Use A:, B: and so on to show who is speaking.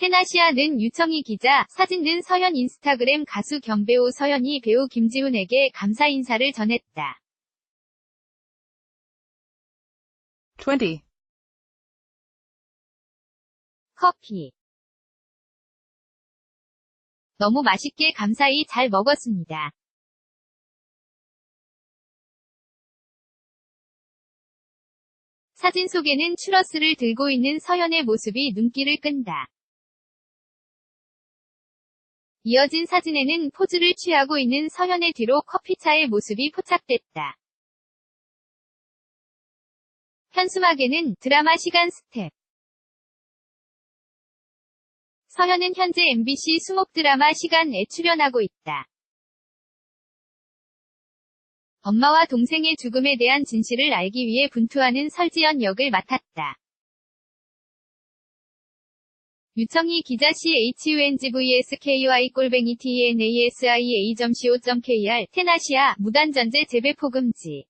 A: 테나시아는 유청희 기자, 사진는 서현 인스타그램 가수 경배우 서현이 배우 김지훈에게 감사 인사를 전했다.
B: 20.
A: 커피. 너무 맛있게 감사히 잘 먹었습니다. 사진 속에는 추러스를 들고 있는 서현의 모습이 눈길을 끈다. 이어진 사진에는 포즈를 취하고 있는 서현의 뒤로 커피차의 모습이 포착됐다. 현수막에는 드라마 시간 스텝. 서현은 현재 MBC 수목 드라마 시간에 출연하고 있다. 엄마와 동생의 죽음에 대한 진실을 알기 위해 분투하는 설지연 역을 맡았다. 유청희 기자 CHUNGVSKY 꼴뱅이 TNASIA.co.kr 테나시아 무단전제 재배 포금지